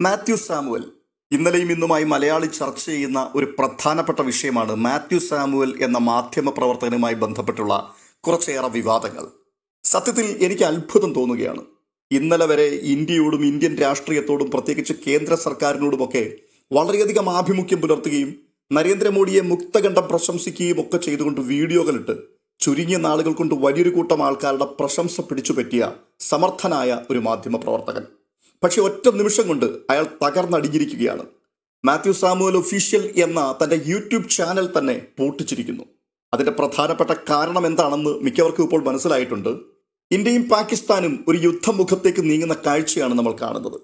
Mathew Samuel. ഇന്നലെയും ഇന്നുമായി മലയാളി ചർച്ച ചെയ്യുന്ന ഒരു പ്രധാനപ്പെട്ട വിഷയമാണ് മാത്യു സാമുവൽ എന്ന മാധ്യമ പ്രവർത്തകനുമായി ബന്ധപ്പെട്ടുള്ള കുറച്ചേറെ വിവാദങ്ങൾ. സത്യത്തിൽ എനിക്ക് അത്ഭുതം തോന്നുകയാണ്. ഇന്നലെ വരെ ഇന്ത്യയോടും ഇന്ത്യൻ രാഷ്ട്രീയത്തോടും പ്രത്യേകിച്ച് കേന്ദ്ര സർക്കാരിനോടുമൊക്കെ വളരെയധികം ആഭിമുഖ്യം പുലർത്തുകയും നരേന്ദ്രമോദിയെ മുക്തകണ്ഠം പ്രശംസിക്കുകയും ഒക്കെ ചെയ്തുകൊണ്ട് വീഡിയോകളിട്ട് ചുരുങ്ങിയ നാളുകൾ കൊണ്ട് വലിയൊരു കൂട്ടം ആൾക്കാരുടെ പ്രശംസ പിടിച്ചുപറ്റിയ സമർത്ഥനായ ഒരു മാധ്യമ പ്രവർത്തകൻ. പക്ഷെ ഒറ്റ നിമിഷം കൊണ്ട് അയാൾ തകർന്നടിഞ്ഞിരിക്കുകയാണ്. മാത്യു സാമുവൽ ഒഫീഷ്യൽ എന്ന തന്റെ യൂട്യൂബ് ചാനൽ തന്നെ പൂട്ടിച്ചിരിക്കുന്നു. അതിന്റെ പ്രധാനപ്പെട്ട കാരണം എന്താണെന്ന് മിക്കവർക്കും ഇപ്പോൾ മനസ്സിലായിട്ടുണ്ട്. ഇന്ത്യയും പാകിസ്ഥാനും ഒരു യുദ്ധമുഖത്തേക്ക് നീങ്ങുന്ന കാഴ്ചയാണ് നമ്മൾ കാണുന്നത്.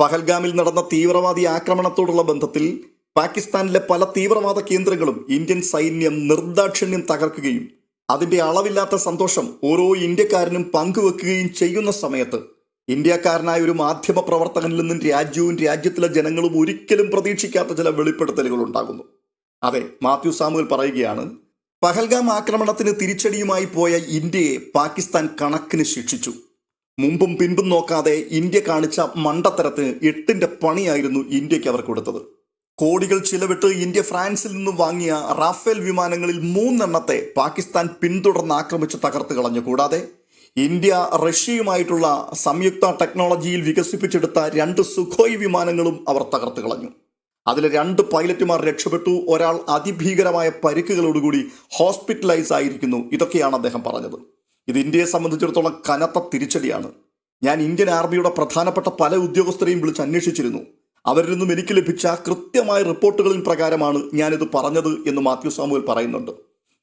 പഹൽഗാമിൽ നടന്ന തീവ്രവാദി ആക്രമണത്തോടുള്ള ബന്ധത്തിൽ പാകിസ്ഥാനിലെ പല തീവ്രവാദ കേന്ദ്രങ്ങളും ഇന്ത്യൻ സൈന്യം നിർദാക്ഷിണ്യം തകർക്കുകയും അതിന്റെ അളവില്ലാത്ത സന്തോഷം ഓരോ ഇന്ത്യക്കാരനും പങ്കുവെക്കുകയും ചെയ്യുന്ന സമയത്ത് ഇന്ത്യക്കാരനായ ഒരു മാധ്യമ പ്രവർത്തകനിൽ നിന്നും രാജ്യവും രാജ്യത്തിലെ ജനങ്ങളും ഒരിക്കലും പ്രതീക്ഷിക്കാത്ത ചില വെളിപ്പെടുത്തലുകൾ ഉണ്ടാകുന്നു. അതെ മാത്യു സാമുവൽ പറയുകയാണ് പഹൽഗാം ആക്രമണത്തിന് തിരിച്ചടിയുമായി പോയ ഇന്ത്യയെ പാകിസ്ഥാൻ കണക്കിന് ശിക്ഷിച്ചു. മുമ്പും പിൻപും നോക്കാതെ ഇന്ത്യ കാണിച്ച മണ്ടത്തരത്തിന് എട്ടിന്റെ പണിയായിരുന്നു ഇന്ത്യയ്ക്ക് അവർ കൊടുത്തത്. കോടികൾ ചിലവിട്ട് ഇന്ത്യ ഫ്രാൻസിൽ നിന്നും വാങ്ങിയ റാഫേൽ വിമാനങ്ങളിൽ മൂന്നെണ്ണത്തെ പാകിസ്ഥാൻ പിന്തുടർന്ന് ആക്രമിച്ച് തകർത്ത് കളഞ്ഞു. കൂടാതെ ഇന്ത്യ റഷ്യയുമായിട്ടുള്ള സംയുക്ത ടെക്നോളജിയിൽ വികസിപ്പിച്ചെടുത്ത രണ്ട് സുഖോയ് വിമാനങ്ങളും അവർ തകർത്ത് കളഞ്ഞു. അതിൽ രണ്ട് പൈലറ്റുമാർ രക്ഷപ്പെട്ടു ഒരാൾ അതിഭീകരമായ പരിക്കുകളോടുകൂടി ഹോസ്പിറ്റലൈസ് ആയിരിക്കുന്നു ഇതൊക്കെയാണ് അദ്ദേഹം പറഞ്ഞത്. ഇത് ഇന്ത്യയെ സംബന്ധിച്ചിടത്തോളം കനത്ത തിരിച്ചടിയാണ്. ഞാൻ ഇന്ത്യൻ ആർമിയുടെ പ്രധാനപ്പെട്ട പല ഉദ്യോഗസ്ഥരെയും വിളിച്ച് അന്വേഷിച്ചിരുന്നു. അവരിൽ നിന്നും എനിക്ക് ലഭിച്ച കൃത്യമായ റിപ്പോർട്ടുകളിൻ പ്രകാരമാണ് ഞാനിത് പറഞ്ഞത് എന്ന് മാത്യു സാമുവൽ പറയുന്നുണ്ട്.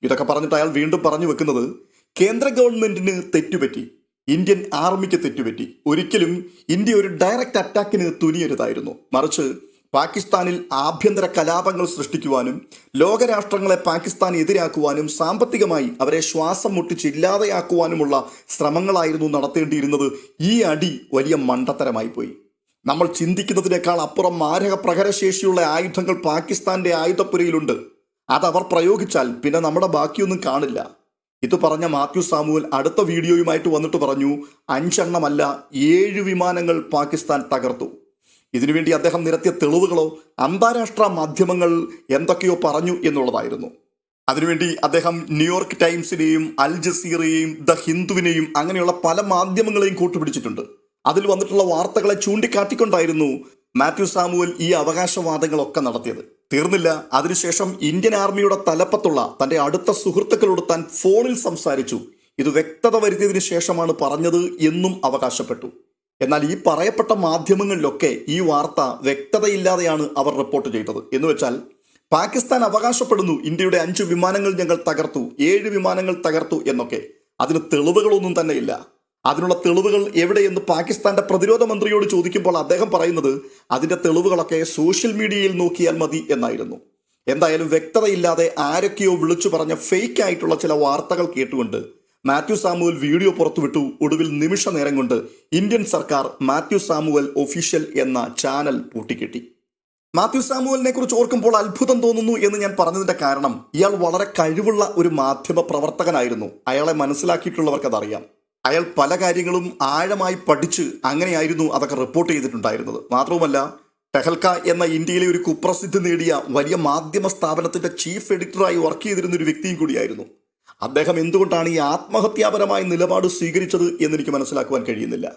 ഇതൊക്കെ പറഞ്ഞിട്ട് അയാൾ വീണ്ടും പറഞ്ഞു വെക്കുന്നത് കേന്ദ്ര ഗവൺമെന്റിന് തെറ്റുപറ്റി ഇന്ത്യൻ ആർമിക്ക് തെറ്റുപറ്റി ഒരിക്കലും ഇന്ത്യ ഒരു ഡയറക്റ്റ് അറ്റാക്കിന് തുനിയരുതായിരുന്നു. മറിച്ച് പാകിസ്ഥാനിൽ ആഭ്യന്തര കലാപങ്ങൾ സൃഷ്ടിക്കുവാനും ലോകരാഷ്ട്രങ്ങളെ പാകിസ്ഥാൻ എതിരാക്കുവാനും സാമ്പത്തികമായി അവരെ ശ്വാസം മുട്ടിച്ച് ഇല്ലാതെയാക്കുവാനുമുള്ള ശ്രമങ്ങളായിരുന്നു നടത്തേണ്ടിയിരുന്നത്. ഈ അടി വലിയ മണ്ടത്തരമായി പോയി. നമ്മൾ ചിന്തിക്കുന്നതിനേക്കാൾ അപ്പുറം മാരക പ്രഹരശേഷിയുള്ള ആയുധങ്ങൾ പാകിസ്ഥാന്റെ ആയുധപ്പുരയിലുണ്ട്. അതവർ പ്രയോഗിച്ചാൽ പിന്നെ നമ്മുടെ ബാക്കിയൊന്നും കാണില്ല. ഇത് പറഞ്ഞ മാത്യു സാമുവൽ അടുത്ത വീഡിയോയുമായിട്ട് വന്നിട്ട് പറഞ്ഞു അഞ്ചെണ്ണമല്ല ഏഴ് വിമാനങ്ങൾ പാകിസ്ഥാൻ തകർത്തു. ഇതിനുവേണ്ടി അദ്ദേഹം നിരത്തിയ തെളിവുകളോ അന്താരാഷ്ട്ര മാധ്യമങ്ങൾ എന്തൊക്കെയോ പറഞ്ഞു എന്നുള്ളതായിരുന്നു. അതിനുവേണ്ടി അദ്ദേഹം ന്യൂയോർക്ക് ടൈംസിനെയും അൽ ജസീറയെയും ദ ഹിന്ദുവിനെയും അങ്ങനെയുള്ള പല മാധ്യമങ്ങളെയും കൂട്ടുപിടിച്ചിട്ടുണ്ട്. അതിൽ വന്നിട്ടുള്ള വാർത്തകളെ ചൂണ്ടിക്കാട്ടിക്കൊണ്ടായിരുന്നു മാത്യു സാമുവൽ ഈ അവകാശവാദങ്ങളൊക്കെ നടത്തിയത്. തീർന്നില്ല. അതിനുശേഷം ഇന്ത്യൻ ആർമിയുടെ തലപ്പത്തുള്ള തന്റെ അടുത്ത സുഹൃത്തുക്കളോട് താൻ ഫോണിൽ സംസാരിച്ചു. ഇത് വ്യക്തത വരുത്തിയതിനു ശേഷമാണ് പറഞ്ഞത് എന്നും അവകാശപ്പെട്ടു. എന്നാൽ ഈ പറയപ്പെട്ട മാധ്യമങ്ങളിലൊക്കെ ഈ വാർത്ത വ്യക്തതയില്ലാതെയാണ് അവർ റിപ്പോർട്ട് ചെയ്തത്. എന്ന് വെച്ചാൽ പാകിസ്ഥാൻ അവകാശപ്പെടുന്നു ഇന്ത്യയുടെ അഞ്ച് വിമാനങ്ങൾ ഞങ്ങൾ തകർത്തു ഏഴ് വിമാനങ്ങൾ തകർത്തു എന്നൊക്കെ. അതിന് തെളിവുകളൊന്നും തന്നെയില്ല. അതിനുള്ള തെളിവുകൾ എവിടെയെന്ന് പാകിസ്ഥാന്റെ പ്രതിരോധ മന്ത്രിയോട് ചോദിക്കുമ്പോൾ അദ്ദേഹം പറയുന്നത് അതിന്റെ തെളിവുകളൊക്കെ സോഷ്യൽ മീഡിയയിൽ നോക്കിയാൽ മതി എന്നായിരുന്നു. എന്തായാലും വ്യക്തതയില്ലാതെ ആരൊക്കെയോ വിളിച്ചു പറഞ്ഞ ഫേക്ക് ആയിട്ടുള്ള ചില വാർത്തകൾ കേട്ടുകൊണ്ട് മാത്യു സാമുവൽ വീഡിയോ പുറത്തുവിട്ടു. ഒടുവിൽ നിമിഷ നേരം കൊണ്ട് ഇന്ത്യൻ സർക്കാർ മാത്യു സാമുവൽ ഒഫീഷ്യൽ എന്ന ചാനൽ പൂട്ടിക്കെട്ടി. മാത്യു സാമുവലിനെ കുറിച്ച് ഓർക്കുമ്പോൾ അത്ഭുതം തോന്നുന്നു എന്ന് ഞാൻ പറഞ്ഞതിന്റെ കാരണം ഇയാൾ വളരെ കഴിവുള്ള ഒരു മാധ്യമ പ്രവർത്തകനായിരുന്നു. അയാളെ മനസ്സിലാക്കിയിട്ടുള്ളവർക്ക് അതറിയാം അയാൾ പല കാര്യങ്ങളും ആഴമായി പഠിച്ച് അങ്ങനെയായിരുന്നു അതൊക്കെ റിപ്പോർട്ട് ചെയ്തിട്ടുണ്ടായിരുന്നത്. മാത്രവുമല്ല ടെഹൽക്ക എന്ന ഇന്ത്യയിലെ ഒരു കുപ്രസിദ്ധി നേടിയ വലിയ മാധ്യമ സ്ഥാപനത്തിന്റെ ചീഫ് എഡിറ്ററായി വർക്ക് ചെയ്തിരുന്ന ഒരു വ്യക്തിയും കൂടിയായിരുന്നു. അദ്ദേഹം എന്തുകൊണ്ടാണ് ഈ ആത്മഹത്യാപരമായ നിലപാട് സ്വീകരിച്ചത് എന്ന് എനിക്ക് മനസ്സിലാക്കുവാൻ കഴിയുന്നില്ല.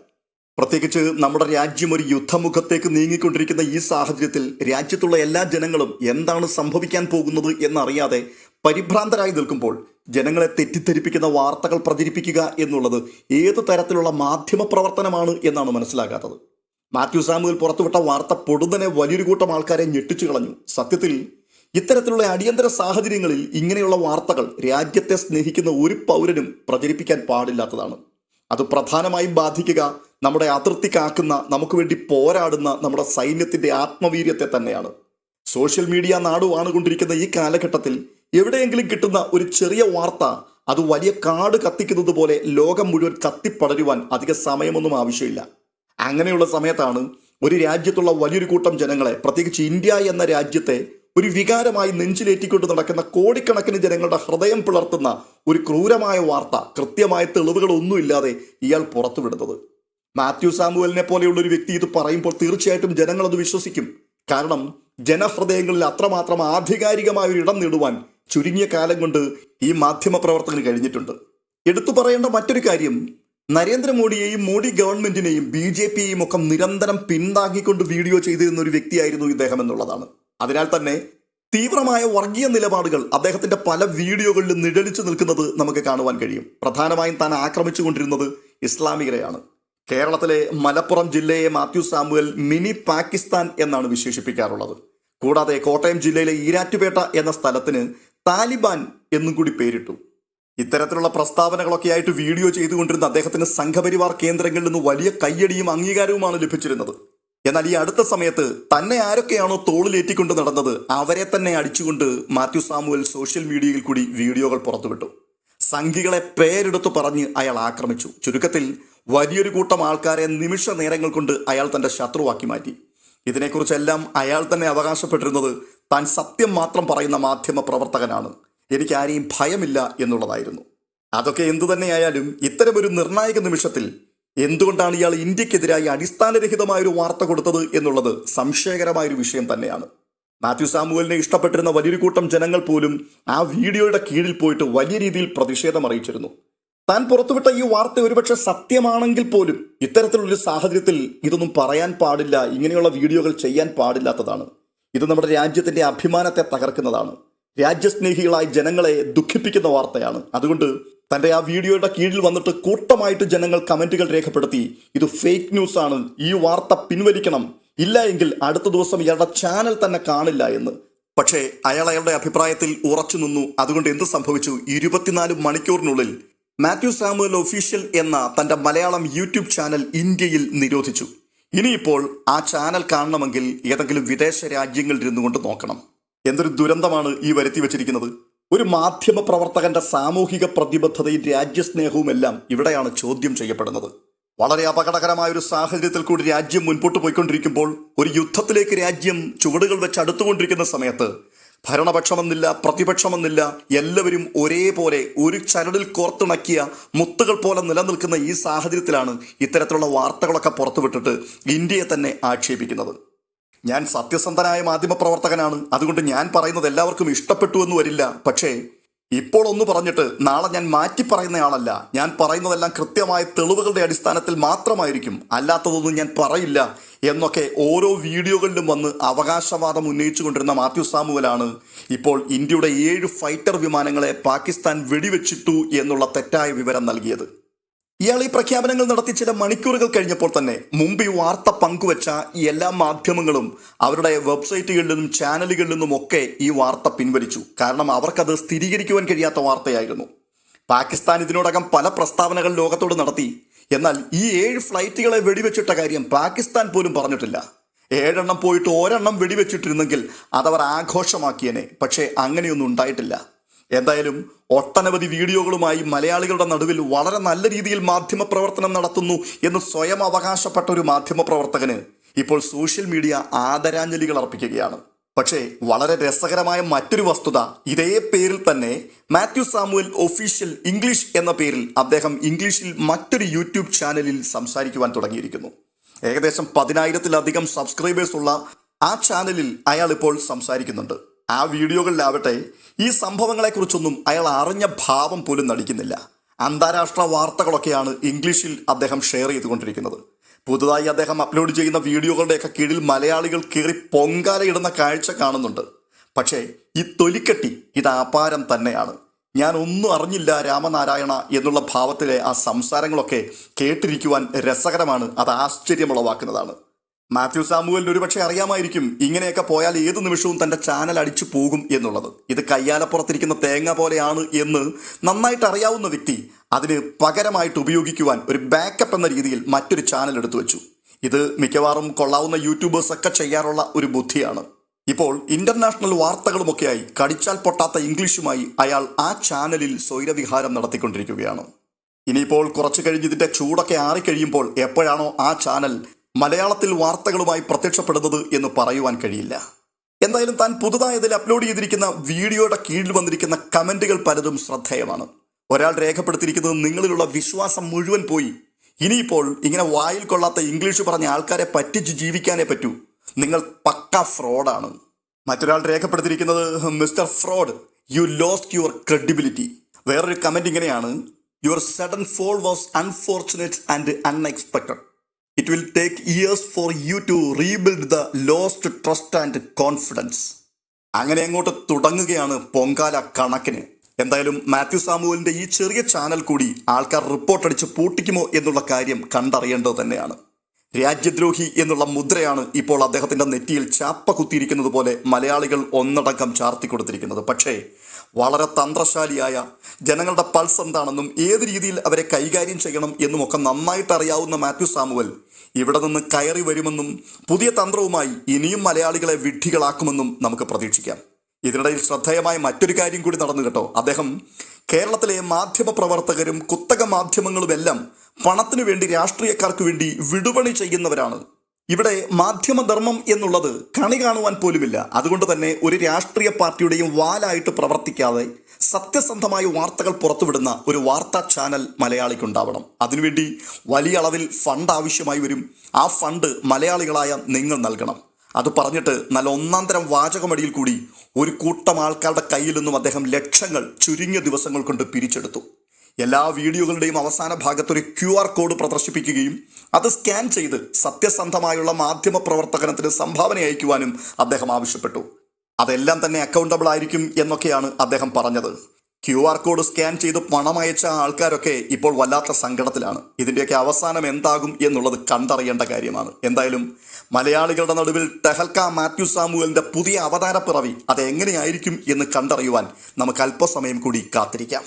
പ്രത്യേകിച്ച് നമ്മുടെ രാജ്യം ഒരു യുദ്ധമുഖത്തേക്ക് നീങ്ങിക്കൊണ്ടിരിക്കുന്ന ഈ സാഹചര്യത്തിൽ രാജ്യത്തുള്ള എല്ലാ ജനങ്ങളും എന്താണ് സംഭവിക്കാൻ പോകുന്നത് എന്നറിയാതെ പരിഭ്രാന്തരായി നിൽക്കുമ്പോൾ ജനങ്ങളെ തെറ്റിദ്ധരിപ്പിക്കുന്ന വാർത്തകൾ പ്രചരിപ്പിക്കുക എന്നുള്ളത് ഏത് തരത്തിലുള്ള മാധ്യമ പ്രവർത്തനമാണ് എന്നാണ് മനസ്സിലാകാത്തത്. മാത്യു സാമുവിൽ പുറത്തുവിട്ട വാർത്ത പൊടുന്നനെ വലിയൊരു കൂട്ടം ആൾക്കാരെ ഞെട്ടിച്ചു കളഞ്ഞു. സത്യത്തിൽ ഇത്തരത്തിലുള്ള അടിയന്തര സാഹചര്യങ്ങളിൽ ഇങ്ങനെയുള്ള വാർത്തകൾ രാജ്യത്തെ സ്നേഹിക്കുന്ന ഒരു പൗരനും പ്രചരിപ്പിക്കാൻ പാടില്ലാത്തതാണ്. അത് പ്രധാനമായും ബാധിക്കുക നമ്മുടെ അതിർത്തി കാക്കുന്ന നമുക്ക് വേണ്ടി പോരാടുന്ന നമ്മുടെ സൈന്യത്തിന്റെ ആത്മവീര്യത്തെ തന്നെയാണ്. സോഷ്യൽ മീഡിയ നാടുവാണുകൊണ്ടിരിക്കുന്ന ഈ കാലഘട്ടത്തിൽ എവിടെയെങ്കിലും കിട്ടുന്ന ഒരു ചെറിയ വാർത്ത അത് വലിയ കാട് കത്തിക്കുന്നത് പോലെ ലോകം മുഴുവൻ കത്തിപ്പടരുവാൻ അധിക സമയമൊന്നും ആവശ്യമില്ല. അങ്ങനെയുള്ള സമയത്താണ് ഒരു രാജ്യത്തുള്ള വലിയൊരു കൂട്ടം ജനങ്ങളെ പ്രത്യേകിച്ച് ഇന്ത്യ എന്ന രാജ്യത്തെ ഒരു വികാരമായി നെഞ്ചിലേറ്റിക്കൊണ്ട് നടക്കുന്ന കോടിക്കണക്കിന് ജനങ്ങളുടെ ഹൃദയം പിളർത്തുന്ന ഒരു ക്രൂരമായ വാർത്ത കൃത്യമായ തെളിവുകളൊന്നുമില്ലാതെ ഇയാൾ പുറത്തുവിടുന്നത്. മാത്യു സാമുവലിനെ പോലെയുള്ള ഒരു വ്യക്തി ഇത് പറയുമ്പോൾ തീർച്ചയായിട്ടും ജനങ്ങൾ അത് വിശ്വസിക്കും. കാരണം ജനഹൃദയങ്ങളിൽ അത്രമാത്രം ആധികാരികമായ ഒരു ഇടം നേടുവാൻ ചുരുങ്ങിയ കാലം കൊണ്ട് ഈ മാധ്യമ പ്രവർത്തകന് കഴിഞ്ഞിട്ടുണ്ട്. എടുത്തു പറയേണ്ട മറ്റൊരു കാര്യം നരേന്ദ്രമോദിയെയും മോഡി ഗവൺമെന്റിനെയും ബി ജെ പിയെയും ഒക്കെ നിരന്തരം പിന്താങ്ങിക്കൊണ്ട് വീഡിയോ ചെയ്തിരുന്ന ഒരു വ്യക്തിയായിരുന്നു ഇദ്ദേഹം എന്നുള്ളതാണ്. അതിനാൽ തന്നെ തീവ്രമായ വർഗീയ നിലപാടുകൾ അദ്ദേഹത്തിന്റെ പല വീഡിയോകളിലും നിഴലിച്ചു നിൽക്കുന്നത് നമുക്ക് കാണുവാൻ കഴിയും. പ്രധാനമായും താൻ ആക്രമിച്ചുകൊണ്ടിരുന്നത് ഇസ്ലാമികരെയാണ്. കേരളത്തിലെ മലപ്പുറം ജില്ലയെ മാത്യു സാമുവൽ മിനി പാകിസ്ഥാൻ എന്നാണ് വിശേഷിപ്പിക്കാറുള്ളത്. കൂടാതെ കോട്ടയം ജില്ലയിലെ ഈരാറ്റുപേട്ട എന്ന സ്ഥലത്തിന് താലിബാൻ എന്നും കൂടി പേരിട്ടു. ഇത്തരത്തിലുള്ള പ്രസ്താവനകളൊക്കെ ആയിട്ട് വീഡിയോ ചെയ്തുകൊണ്ടിരുന്ന അദ്ദേഹത്തിന് സംഘപരിവാർ കേന്ദ്രങ്ങളിൽ നിന്ന് വലിയ കയ്യടിയും അംഗീകാരവുമാണ് ലഭിച്ചിരുന്നത്. എന്നാൽ ഈ അടുത്ത സമയത്ത് തന്നെ ആരൊക്കെയാണോ തോളിലേറ്റിക്കൊണ്ട് നടന്നത് അവരെ തന്നെ അടിച്ചുകൊണ്ട് മാത്യു സാമുവൽ സോഷ്യൽ മീഡിയയിൽ കൂടി വീഡിയോകൾ പുറത്തുവിട്ടു. സംഘികളെ പേരെടുത്തു പറഞ്ഞ് അയാൾ ആക്രമിച്ചു. ചുരുക്കത്തിൽ വലിയൊരു കൂട്ടം ആൾക്കാരെ നിമിഷ നേരങ്ങൾ കൊണ്ട് അയാൾ തന്റെ ശത്രുവാക്കി മാറ്റി. ഇതിനെക്കുറിച്ചെല്ലാം അയാൾ തന്നെ അവകാശപ്പെട്ടിരുന്നത് താൻ സത്യം മാത്രം പറയുന്ന മാധ്യമ പ്രവർത്തകനാണ്. എനിക്ക് ആരെയും ഭയമില്ല എന്നുള്ളതായിരുന്നു. അതൊക്കെ എന്തു തന്നെയായാലും ഇത്തരമൊരു നിർണായക നിമിഷത്തിൽ എന്തുകൊണ്ടാണ് ഇയാൾ ഇന്ത്യക്കെതിരായി അടിസ്ഥാനരഹിതമായൊരു വാർത്ത കൊടുത്തത് എന്നുള്ളത് സംശയകരമായൊരു വിഷയം തന്നെയാണ്. മാത്യു സാമുവലിനെ ഇഷ്ടപ്പെട്ടിരുന്ന വലിയൊരു കൂട്ടം ജനങ്ങൾ പോലും ആ വീഡിയോയുടെ കീഴിൽ പോയിട്ട് വലിയ രീതിയിൽ പ്രതിഷേധം അറിയിച്ചിരുന്നു. താൻ പുറത്തുവിട്ട ഈ വാർത്ത ഒരുപക്ഷെ സത്യമാണെങ്കിൽ പോലും ഇത്തരത്തിലുള്ളൊരു സാഹചര്യത്തിൽ ഇതൊന്നും പറയാൻ പാടില്ല ഇങ്ങനെയുള്ള വീഡിയോകൾ ചെയ്യാൻ പാടില്ലാത്തതാണ്. ഇത് നമ്മുടെ രാജ്യത്തിന്റെ അഭിമാനത്തെ തകർക്കുന്നതാണ്. രാജ്യസ്നേഹികളായ ജനങ്ങളെ ദുഃഖിപ്പിക്കുന്ന വാർത്തയാണ്. അതുകൊണ്ട് തന്റെ ആ വീഡിയോയുടെ കീഴിൽ വന്നിട്ട് കൂട്ടമായിട്ട് ജനങ്ങൾ കമന്റുകൾ രേഖപ്പെടുത്തി ഇത് ഫേക്ക് ന്യൂസ് ആണ്. ഈ വാർത്ത പിൻവലിക്കണം. ഇല്ല എങ്കിൽ അടുത്ത ദിവസം ഇയാളുടെ ചാനൽ തന്നെ കാണില്ല എന്ന്. പക്ഷേ അയാൾ അയാളുടെ അഭിപ്രായത്തിൽ ഉറച്ചു നിന്നു. അതുകൊണ്ട് എന്ത് സംഭവിച്ചു? ഇരുപത്തിനാല് മണിക്കൂറിനുള്ളിൽ മാത്യു സാമുവൽ ഒഫീഷ്യൽ എന്ന തന്റെ മലയാളം യൂട്യൂബ് ചാനൽ ഇന്ത്യയിൽ നിരോധിച്ചു. ഇനിയിപ്പോൾ ആ ചാനൽ കാണണമെങ്കിൽ ഏതെങ്കിലും വിദേശ രാജ്യങ്ങളിൽ ഇരുന്നുകൊണ്ട് നോക്കണം. എന്തൊരു ദുരന്തമാണ് ഈ വരുത്തി വച്ചിരിക്കുന്നത്? ഒരു മാധ്യമ പ്രവർത്തകന്റെ സാമൂഹിക പ്രതിബദ്ധതയും രാജ്യസ്നേഹവും എല്ലാം ഇവിടെയാണ് ചോദ്യം ചെയ്യപ്പെടുന്നത്. വളരെ അപകടകരമായ ഒരു സാഹചര്യത്തിൽ കൂടി രാജ്യം മുൻപോട്ട് പോയിക്കൊണ്ടിരിക്കുമ്പോൾ ഒരു യുദ്ധത്തിലേക്ക് രാജ്യം ചുവടുകൾ വെച്ച് അടുത്തുകൊണ്ടിരിക്കുന്ന സമയത്ത് ഭരണപക്ഷമെന്നില്ല പ്രതിപക്ഷമെന്നില്ല എല്ലാവരും ഒരേപോലെ ഒരു ചരടിൽ കോർത്തിണക്കിയ മുത്തുകൾ പോലെ നിലനിൽക്കുന്ന ഈ സാഹചര്യത്തിലാണ് ഇത്തരത്തിലുള്ള വാർത്തകളൊക്കെ പുറത്തുവിട്ടിട്ട് ഇന്ത്യയെ തന്നെ ആക്ഷേപിക്കുന്നത്. ഞാൻ സത്യസന്ധനായ മാധ്യമപ്രവർത്തകനാണ്. അതുകൊണ്ട് ഞാൻ പറയുന്നത് എല്ലാവർക്കും ഇഷ്ടപ്പെട്ടു എന്ന് വരില്ല. പക്ഷേ ഇപ്പോൾ ഒന്ന് പറഞ്ഞിട്ട് നാളെ ഞാൻ മാറ്റി പറയുന്നയാളല്ല. ഞാൻ പറയുന്നതെല്ലാം കൃത്യമായ തെളിവുകളുടെ അടിസ്ഥാനത്തിൽ മാത്രമായിരിക്കും. അല്ലാത്തതൊന്നും ഞാൻ പറയില്ല എന്നൊക്കെ ഓരോ വീഡിയോകളിലും വന്ന് അവകാശവാദം ഉന്നയിച്ചു കൊണ്ടിരുന്ന മാത്യു സാമുവലാണ് ഇപ്പോൾ ഇന്ത്യയുടെ ഏഴ് ഫൈറ്റർ വിമാനങ്ങളെ പാകിസ്ഥാൻ വെടിവെച്ചിട്ടു എന്നുള്ള തെറ്റായ വിവരം നൽകിയത്. ഇയാൾ ഈ പ്രഖ്യാപനങ്ങൾ നടത്തി ചില മണിക്കൂറുകൾ കഴിഞ്ഞപ്പോൾ തന്നെ മുമ്പ് ഈ വാർത്ത പങ്കുവച്ച എല്ലാ മാധ്യമങ്ങളും അവരുടെ ചാനലുകളിൽ നിന്നും ഒക്കെ ഈ വാർത്ത പിൻവലിച്ചു. കാരണം അവർക്കത് സ്ഥിരീകരിക്കുവാൻ കഴിയാത്ത വാർത്തയായിരുന്നു. പാകിസ്ഥാൻ ഇതിനോടകം പല പ്രസ്താവനകൾ ലോകത്തോട് നടത്തി. എന്നാൽ ഈ ഏഴ് ഫ്ലൈറ്റുകളെ വെടിവെച്ചിട്ട കാര്യം പാകിസ്ഥാൻ പോലും പറഞ്ഞിട്ടില്ല. ഏഴെണ്ണം പോയിട്ട് ഒരെണ്ണം വെടിവെച്ചിട്ടിരുന്നെങ്കിൽ അതവർ ആഘോഷമാക്കിയനെ. പക്ഷേ അങ്ങനെയൊന്നും ഉണ്ടായിട്ടില്ല. എന്തായാലും ഒട്ടനവധി വീഡിയോകളുമായി മലയാളികളുടെ നടുവിൽ വളരെ നല്ല രീതിയിൽ മാധ്യമ പ്രവർത്തനം നടത്തുന്നു എന്ന് സ്വയം അവകാശപ്പെട്ട ഒരു മാധ്യമ പ്രവർത്തകന് ഇപ്പോൾ സോഷ്യൽ മീഡിയ ആദരാഞ്ജലികൾ അർപ്പിക്കുകയാണ്. പക്ഷേ വളരെ രസകരമായ മറ്റൊരു വസ്തുത ഇതേ പേരിൽ തന്നെ മാത്യു സാമുവൽ ഒഫീഷ്യൽ ഇംഗ്ലീഷ് എന്ന പേരിൽ അദ്ദേഹം ഇംഗ്ലീഷിൽ മറ്റൊരു യൂട്യൂബ് ചാനലിൽ സംസാരിക്കുവാൻ തുടങ്ങിയിരിക്കുന്നു. ഏകദേശം പതിനായിരത്തിലധികം സബ്സ്ക്രൈബേഴ്സ് ഉള്ള ആ ചാനലിൽ അയാൾ ഇപ്പോൾ സംസാരിക്കുന്നുണ്ട്. ആ വീഡിയോകളിലാവട്ടെ ഈ സംഭവങ്ങളെക്കുറിച്ചൊന്നും അയാൾ അറിഞ്ഞ ഭാവം പോലും നടിക്കുന്നില്ല. അന്താരാഷ്ട്ര വാർത്തകളൊക്കെയാണ് ഇംഗ്ലീഷിൽ അദ്ദേഹം ഷെയർ ചെയ്തുകൊണ്ടിരിക്കുന്നത്. പുതുതായി അദ്ദേഹം അപ്ലോഡ് ചെയ്യുന്ന വീഡിയോകളുടെയൊക്കെ കീഴിൽ മലയാളികൾ കയറി പൊങ്കാലയിടുന്ന കാഴ്ച കാണുന്നുണ്ട്. പക്ഷേ ഈ തൊലിക്കെട്ടി ഇത് അപാരം തന്നെയാണ്. ഞാൻ ഒന്നും അറിഞ്ഞില്ല രാമനാരായണ എന്നുള്ള ഭാവത്തിലെ ആ സംസാരങ്ങളൊക്കെ കേട്ടിരിക്കുവാൻ രസകരമാണ് അത് ആശ്ചര്യമുളവാക്കുന്നതാണ്. മാത്യു സാമുവലിന് ഒരുപക്ഷെ അറിയാമായിരിക്കും ഇങ്ങനെയൊക്കെ പോയാൽ ഏത് നിമിഷവും തന്റെ ചാനൽ അടിച്ചു പോകും എന്നുള്ളത്. ഇത് കയ്യാലപ്പുറത്തിരിക്കുന്ന തേങ്ങ പോലെയാണ് എന്ന് നന്നായിട്ട് അറിയാവുന്ന വ്യക്തി അതിന് പകരമായിട്ട് ഉപയോഗിക്കുവാൻ ഒരു ബാക്കപ്പ് എന്ന രീതിയിൽ മറ്റൊരു ചാനൽ എടുത്തു വെച്ചു. ഇത് മിക്കവാറും കൊള്ളാവുന്ന യൂട്യൂബേഴ്സ് ഒക്കെ ചെയ്യാറുള്ള ഒരു ബുദ്ധിയാണ്. ഇപ്പോൾ ഇന്റർനാഷണൽ വാർത്തകളുമൊക്കെയായി കടിച്ചാൽ പൊട്ടാത്ത ഇംഗ്ലീഷുമായി അയാൾ ആ ചാനലിൽ സ്വൈരവിഹാരം നടത്തിക്കൊണ്ടിരിക്കുകയാണ്. ഇനിയിപ്പോൾ കുറച്ചു കഴിഞ്ഞ് ഇതിന്റെ ചൂടൊക്കെ ആറിക്കഴിയുമ്പോൾ എപ്പോഴാണോ ആ ചാനൽ മലയാളത്തിൽ വാർത്തകളുമായി പ്രത്യക്ഷപ്പെടുന്നത് എന്ന് പറയുവാൻ കഴിയില്ല. എന്തായാലും താൻ പുതുതായി ഇതിൽ അപ്ലോഡ് ചെയ്തിരിക്കുന്ന വീഡിയോയുടെ കീഴിൽ വന്നിരിക്കുന്ന കമന്റുകൾ പലതും ശ്രദ്ധേയമാണ്. ഒരാൾ രേഖപ്പെടുത്തിയിരിക്കുന്നത് നിങ്ങളിലുള്ള വിശ്വാസം മുഴുവൻ പോയി. ഇനിയിപ്പോൾ ഇങ്ങനെ വായിൽ കൊള്ളാത്ത ഇംഗ്ലീഷ് പറഞ്ഞ ആൾക്കാരെ പറ്റിച്ച് ജീവിക്കാനേ പറ്റൂ. നിങ്ങൾ പക്ക ഫ്രോഡാണ്. മറ്റൊരാൾ രേഖപ്പെടുത്തിയിരിക്കുന്നത് mister fraud you lost your credibility വേറൊരു കമന്റ് ഇങ്ങനെയാണ് your sudden fall was unfortunate and unexpected it will take years for you to rebuild the lost trust and confidence അങ്ങനെ അങ്ങോട്ട് തുടങ്ങുകയാണ് പൊങ്കാല കണക്കിന്. എന്തായാലും മാത്യു സാമുവലിന്റെ ഈ ചെറിയ ചാനൽ കൂടി ആൾക്കാർ റിപ്പോർട്ട് അടിച്ച് പൂട്ടിക്കുമോ എന്നുള്ള കാര്യം കണ്ടറിയേണ്ടത് തന്നെയാണ്. രാജ്യദ്രോഹി എന്നുള്ള മുദ്രയാണ് ഇപ്പോൾ അദ്ദേഹത്തിന്റെ നെറ്റിയിൽ ചാപ്പ കുത്തിയിരിക്കുന്നത് പോലെ മലയാളികൾ ഒന്നടങ്കം ചാർത്തി കൊടുത്തിരിക്കുന്നത്. പക്ഷേ വളരെ തന്ത്രശാലിയായ ജനങ്ങളുടെ പൾസ് എന്താണെന്നും ഏത് രീതിയിൽ അവരെ കൈകാര്യം ചെയ്യണം എന്നും ഒക്കെ നന്നായിട്ട് അറിയാവുന്ന മാത്യു സാമുവൽ ഇവിടെ നിന്ന് കയറി വരുമെന്നും പുതിയ തന്ത്രവുമായി ഇനിയും മലയാളികളെ വിഡ്ഢികളാക്കുമെന്നും നമുക്ക് പ്രതീക്ഷിക്കാം. ഇതിനിടയിൽ ശ്രദ്ധേയമായ മറ്റൊരു കാര്യം കൂടി നടന്നു കേട്ടോ. അദ്ദേഹം കേരളത്തിലെ മാധ്യമ പ്രവർത്തകരും കുത്തക മാധ്യമങ്ങളുമെല്ലാം പണത്തിനു വേണ്ടി രാഷ്ട്രീയക്കാർക്ക് വേണ്ടി വിടുപണി ചെയ്യുന്നവരാണ്. ഇവിടെ മാധ്യമധർമ്മം എന്നുള്ളത് കണി കാണുവാൻ പോലുമില്ല. അതുകൊണ്ട് തന്നെ ഒരു രാഷ്ട്രീയ പാർട്ടിയുടെയും വാലായിട്ട് പ്രവർത്തിക്കാതെ സത്യസന്ധമായ വാർത്തകൾ പുറത്തുവിടുന്ന ഒരു വാർത്താ ചാനൽ മലയാളിക്കുണ്ടാവണം. അതിനുവേണ്ടി വലിയ അളവിൽ ഫണ്ട് ആവശ്യമായി വരും. ആ ഫണ്ട് മലയാളികളായ നിങ്ങൾ നൽകണം. അത് പറഞ്ഞിട്ട് നല്ല ഒന്നാം തരം വാചകമടിയിൽ കൂടി ഒരു കൂട്ടം ആൾക്കാരുടെ കയ്യിൽ നിന്നും അദ്ദേഹം ലക്ഷങ്ങൾ ചുരുങ്ങിയ ദിവസങ്ങൾ കൊണ്ട് പിരിച്ചെടുത്തു. എല്ലാ വീഡിയോകളുടെയും അവസാന ഭാഗത്ത് ഒരു ക്യു ആർ കോഡ് പ്രദർശിപ്പിക്കുകയും അത് സ്കാൻ ചെയ്ത് സത്യസന്ധമായുള്ള മാധ്യമ പ്രവർത്തകനത്തിന് സംഭാവന അയക്കുവാനും അദ്ദേഹം ആവശ്യപ്പെട്ടു. അതെല്ലാം തന്നെ അക്കൗണ്ടബിൾ ആയിരിക്കും എന്നൊക്കെയാണ് അദ്ദേഹം പറഞ്ഞത്. ക്യു ആർ കോഡ് സ്കാൻ ചെയ്ത് പണം അയച്ച ആൾക്കാരൊക്കെ ഇപ്പോൾ വല്ലാത്ത സങ്കടത്തിലാണ്. ഇതിന്റെയൊക്കെ അവസാനം എന്താകും എന്നുള്ളത് കണ്ടറിയേണ്ട കാര്യമാണ്. എന്തായാലും മലയാളികളുടെ നടുവിൽ ടെഹൽക്ക മാത്യു സാമുവലിന്റെ പുതിയ അവതാരപ്പിറവി അത് എങ്ങനെയായിരിക്കും എന്ന് കണ്ടറിയുവാൻ നമുക്ക് അല്പസമയം കൂടി കാത്തിരിക്കാം.